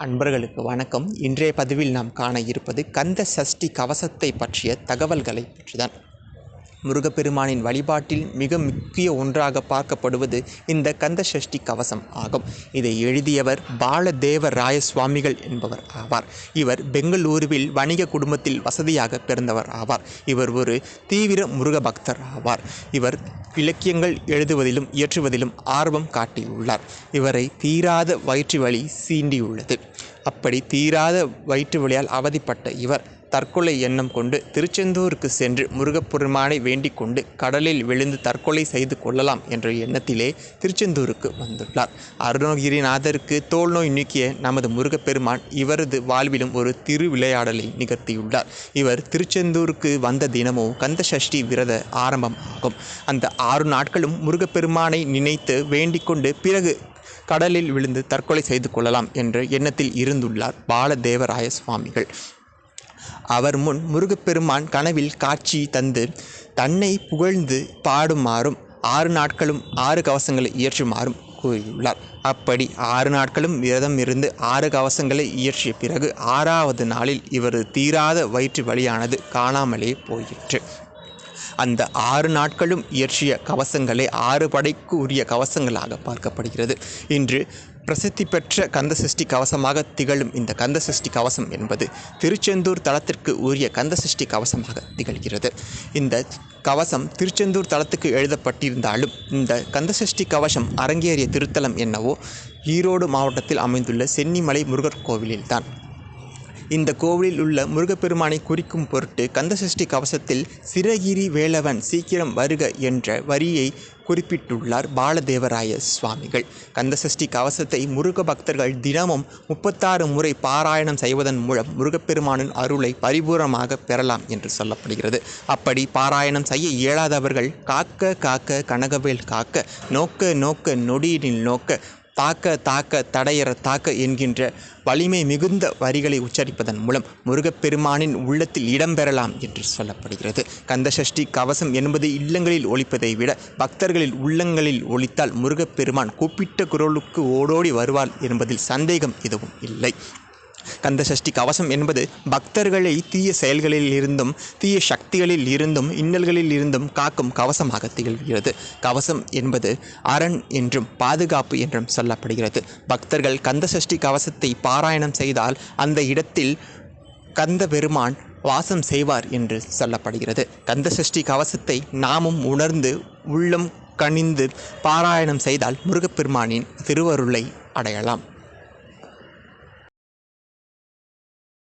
அன்பர்களுக்கு வணக்கம். இன்றைய பதிவில் நாம் காண இருப்பது கந்த சஷ்டி கவசத்தை பற்றிய தகவல்களை பற்றிதான். முருகப்பெருமானின் வழிபாட்டில் மிக முக்கிய ஒன்றாக பார்க்கப்படுவது இந்த கந்த சஷ்டி கவசம் ஆகும். இதை எழுதியவர் பாலதேவ ராய சுவாமிகள் என்பவர் ஆவார். இவர் பெங்களூருவில் வணிக குடும்பத்தில் வசதியாக பிறந்தவர் ஆவார். இவர் ஒரு தீவிர முருக பக்தர் ஆவார். இவர் இலக்கியங்கள் எழுதுவதிலும் இயற்றுவதிலும் ஆர்வம் காட்டியுள்ளார். இவரை தீராத வயிற்று வலி சீண்டியுள்ளது. அப்படி தீராத வயிற்று வலியால் அவதிப்பட்ட இவர் தற்கொலை எண்ணம் கொண்டு திருச்செந்தூருக்கு சென்று முருகப்பெருமானை வேண்டிக் கொண்டு கடலில் விழுந்து தற்கொலை செய்து கொள்ளலாம் என்ற எண்ணத்திலே திருச்செந்தூருக்கு வந்துள்ளார். அருணகிரிநாதருக்கு தோல் நோய் நீக்கிய நமது முருகப்பெருமான் இவரது வாழ்விலும் ஒரு திருவிளையாடலை நிகழ்த்தியுள்ளார். இவர் திருச்செந்தூருக்கு வந்த தினமோ கந்த சஷ்டி விரத ஆரம்பம் ஆகும் அந்த ஆறு நாட்களும் முருகப்பெருமானை நினைத்து வேண்டிக் கொண்டு பிறகு கடலில் விழுந்து தற்கொலை செய்து கொள்ளலாம் என்ற எண்ணத்தில் இருந்துள்ளார் பாலதேவராய சுவாமிகள். அவர் முன் முருகப்பெருமான் கனவில் காட்சி தந்து தன்னை புகழ்ந்து பாடுமாறும் ஆறு நாட்களும் ஆறு கவசங்களை இயற்றுமாறும் கூறியுள்ளார். அப்படி ஆறு நாட்களும் விரதம் இருந்து ஆறு கவசங்களை இயற்றிய பிறகு ஆறாவது நாளில் இவரது தீராத வயிற்று வழியானது காணாமலே போயிற்று. அந்த ஆறு நாட்களும் இயற்றிய கவசங்களே ஆறு படைக்கு உரிய கவசங்களாக பார்க்கப்படுகிறது. இன்று பிரசித்தி பெற்ற கந்தசஷ்டி கவசமாக திகழும் இந்த கந்தசஷ்டி கவசம் என்பது திருச்செந்தூர் தளத்திற்கு உரிய கந்தசஷ்டி கவசமாக திகழ்கிறது. இந்த கவசம் திருச்செந்தூர் தளத்துக்கு எழுதப்பட்டிருந்தாலும் இந்த கந்தசஷ்டி கவசம் அரங்கேறிய திருத்தலம் என்னவோ ஈரோடு மாவட்டத்தில் அமைந்துள்ள சென்னிமலை முருகர் கோவிலில்தான். இந்த கோவிலில் உள்ள முருகப்பெருமானை குறிக்கும் பொருட்டு கந்தசஷ்டி கவசத்தில் சிறகிரி வேலவன் சீக்கிரம் வருக என்ற வரியை குறிப்பிட்டுள்ளார் பாலதேவராய சுவாமிகள். கந்தசஷ்டி கவசத்தை முருக பக்தர்கள் தினமும் முப்பத்தாறு முறை பாராயணம் செய்வதன் மூலம் முருகப்பெருமானின் அருளை பரிபூர்ணமாக பெறலாம் என்று சொல்லப்படுகிறது. அப்படி பாராயணம் செய்ய இயலாதவர்கள் காக்க காக்க கனகவேல் காக்க நோக்க நோக்க நொடியினில் நோக்க தாக்க தாக்க தடையற தாக்க என்கின்ற வலிமை மிகுந்த வரிகளை உச்சரிப்பதன் மூலம் முருகப்பெருமானின் உள்ளத்தில் இடம்பெறலாம் என்று சொல்லப்படுகிறது. கந்தசஷ்டி கவசம் என்பது இல்லங்களில் ஒழிப்பதை விட பக்தர்களில் உள்ளங்களில் ஒழித்தால் முருகப்பெருமான் கூப்பிட்ட குரலுக்கு ஓடோடி வருவாள் என்பதில் சந்தேகம் எதுவும் இல்லை. கந்தசஷ்டி கவசம் என்பது பக்தர்களை தீய செயல்களில் இருந்தும் தீய சக்திகளில் இருந்தும் இன்னல்களில் இருந்தும் காக்கும் கவசமாக திகழ்கிறது. கவசம் என்பது அரண் என்றும் பாதுகாப்பு என்றும் சொல்லப்படுகிறது. பக்தர்கள் கந்தசஷ்டி கவசத்தை பாராயணம் செய்தால் அந்த இடத்தில் கந்த பெருமான் வாசம் செய்வார் என்று சொல்லப்படுகிறது. கந்தசஷ்டி கவசத்தை நாமும் உணர்ந்து உள்ளம் கனிந்து பாராயணம் செய்தால் முருகப்பெருமானின் திருவருளை அடையலாம்.